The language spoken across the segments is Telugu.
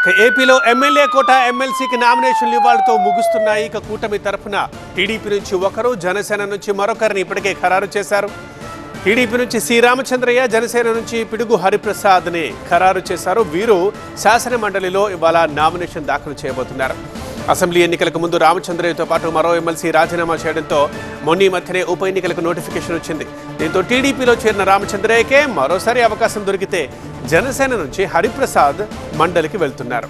ఇక ఏపీలో ఎమ్మెల్యే కోట ఎమ్మెల్సీకి నామినేషన్లు ఇవ్వాలతో ముగుస్తున్నాయి. ఇక కూటమి తరఫున టీడీపీ నుంచి ఒకరు జనసేన నుంచి మరొకరిని ఇప్పటికే ఖరారు చేశారు. టీడీపీ నుంచి సి రామచంద్రయ్య జనసేన నుంచి పిడుగు హరిప్రసాద్ని ఖరారు చేశారు. వీరు శాసన మండలిలో ఇవాళ నామినేషన్ దాఖలు చేయబోతున్నారు. అసెంబ్లీ ఎన్నికలకు ముందు రామచంద్రయ్యతో పాటు మరో ఎమ్మెల్సీ రాజీనామా చేయడంతో మొన్న మధ్యనే ఉప ఎన్నికలకు నోటిఫికేషన్ వచ్చింది. దీంతో టీడీపీలో చేరిన రామచంద్రయ్యకే మరోసారి అవకాశం దొరికితే జనసేన నుంచి హరిప్రసాద్ మండలికి వెళ్తున్నారు.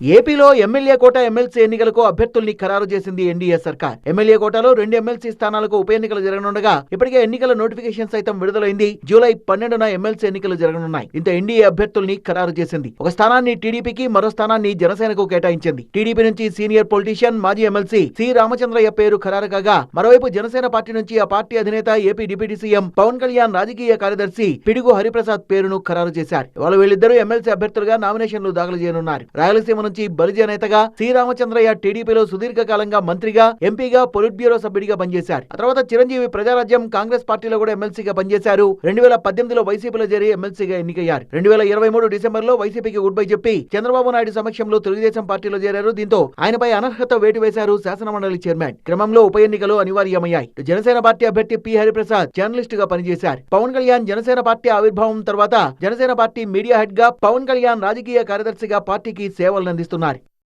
ఏపీలో ఎమ్మెల్యే కోట ఎమ్మెల్సీ ఎన్నికలకు అభ్యర్థుల్ని ఖరారు చేసింది ఎన్డీఏ సర్కార్. ఎమ్మెల్యే కోటాలో రెండు ఎమ్మెల్సీ స్థానాలకు ఉప ఎన్నికలు జరగనుండగా ఇప్పటికే ఎన్నికల నోటిఫికేషన్ సైతం విడుదలైంది. జూలై పన్నెండున ఎమ్మెల్సీ ఎన్నికలు జరగనున్నాయి. ఇంత ఎన్డీఏ అభ్యర్థుల్ని ఖరారు చేసింది. ఒక స్థానాన్ని టీడీపీకి మరో స్థానాన్ని జనసేనకు కేటాయించింది. టీడీపీ నుంచి సీనియర్ పొలిటీషియన్ మాజీ ఎమ్మెల్సీ సి. రామచంద్రయ్య పేరు ఖరారు కాగా మరోవైపు జనసేన పార్టీ నుంచి ఆ పార్టీ అధినేత AP deputy CM Pawan Kalyan రాజకీయ కార్యదర్శి పిడుగు హరిప్రసాద్ పేరును ఖరారు చేశారు. వాళ్ళు వీళ్ళిద్దరూ ఎమ్మెల్సీ అభ్యర్థులుగా నామినేషన్లు దాఖలు చేయనున్నారు. రాయలసీమ నుంచి బలిజ నేతగా శ్రీరామచంద్రయ్య రామచంద్రయ్య టీడీపీలో సుదీర్ఘకాలంగా మంత్రిగా ఎంపీగా పొలిట్ బ్యూరో సభ్యుడిగా పనిచేశారు. ఆ తర్వాత చిరంజీవి ప్రజారాజ్యం కాంగ్రెస్ పార్టీలో కూడా ఎమ్మెల్సీగా పనిచేశారు. రెండు వేల పద్దెనిమిదిలో వైసీపీలో చేరి ఎమ్మెల్సీగా ఎన్నికయ్యారు. రెండు వేల ఇరవై మూడు డిసెంబర్లో వైసీపీకి గుడ్ బై చెప్పి చంద్రబాబు నాయుడు సమక్షంలో తెలుగుదేశం పార్టీలో చేరారు. దీంతో ఆయనపై అనర్హత వేటు వేశారు శాసనమండలి చైర్మన్. క్రమంలో ఉప ఎన్నికలు అనివార్యమయ్యాయి. జనసేన పార్టీ అభ్యర్థి పి హరిప్రసాద్ జర్నలిస్ట్గా పనిచేశారు. పవన్ కళ్యాణ్ జనసేన పార్టీ ఆవిర్భావం తర్వాత జనసేన పార్టీ మీడియా హెడ్గా పవన్ కళ్యాణ్ రాజకీయ కార్యదర్శిగా పార్టీకి సేవలను అందిస్తున్నారు